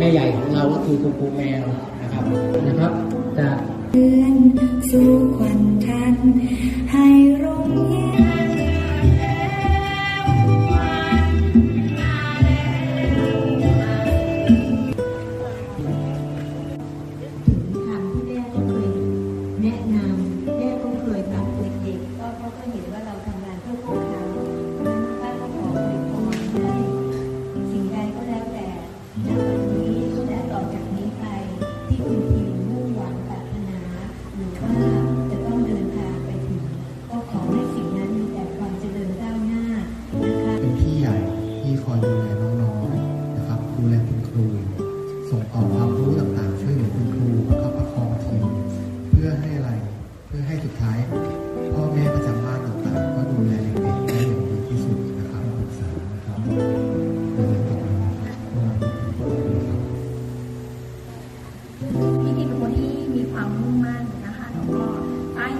แม่ใหญ่ของเราก็คือคุณครูแมวนะครับนะครับจะเพื่อนสู่ควัญทัน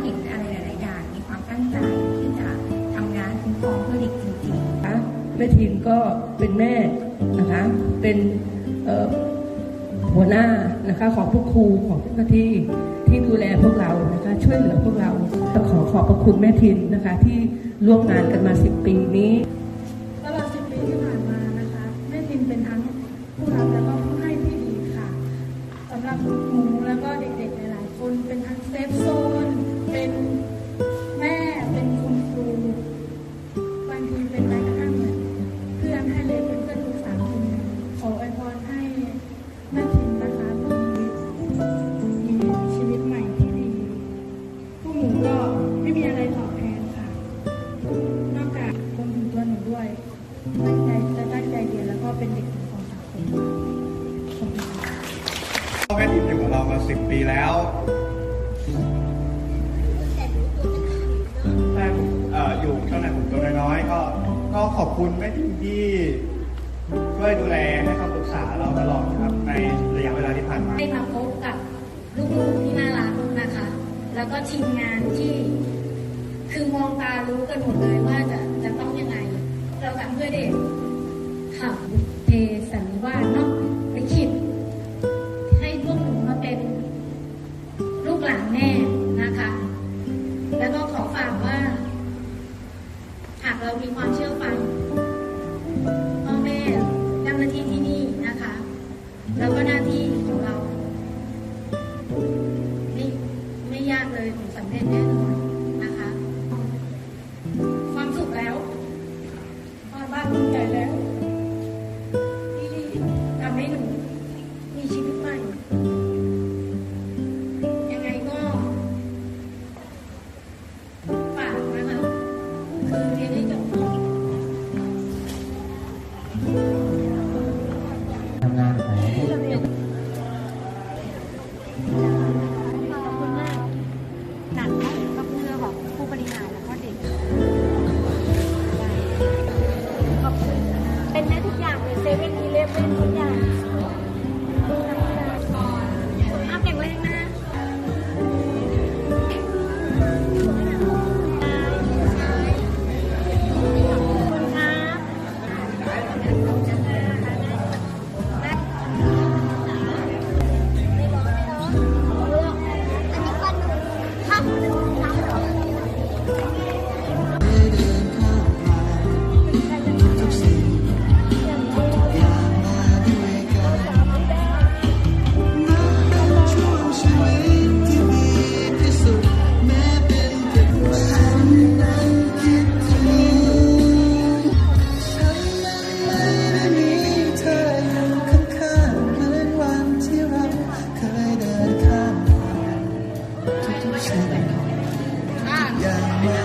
เห็นอะไรหลายๆอย่างมีความตั้งใจที่จะทำงานคุ้มครองเพื่อเด็กจริงๆนะคะแม่ทีมก็เป็นแม่นะคะเป็นเอ่อหัวหน้านะคะของพวกครูของเจ้าหน้าที่ที่ดูแลพวกเรานะคะช่วยเหลือพวกเราต้องขอขอบพระคุณแม่ทินนะคะที่ร่วมงานกันมา 10 ปีนี้ตลอด 10 ปีที่ผ่านมานะคะแม่ทิมเป็นทั้งผู้รับแล้ว ม่ทีมอยู่กับเรามาสิบปีแล้วแต่ผมเอ่ออยู่ตั้งแต่ผมตัวน้อยๆก็ ก็ขอบคุณแม่ทีมที่ช่วยดูแลให้คำปรึกษาเราตลอดครับ ในระยะเวลาที่ผ่านมา ได้มาพบกับลูกๆที่น่ารักนะคะ แล้วก็ทีมงานที่ คือมองตารู้กันหมดเลยว่าจะจะต้องยังไง เราทำเพื่อเด็กค่ะเทสันนิวาส มีความเชื่อฟังพ่อแม่เจ้าหน้าที่ที่นี่นะคะ แล้วก็หน้าที่ของเรา ไม่ไม่ยากเลยผมสำเร็จแน่ ทำงานของข ทุกๆสิ่งอย่าง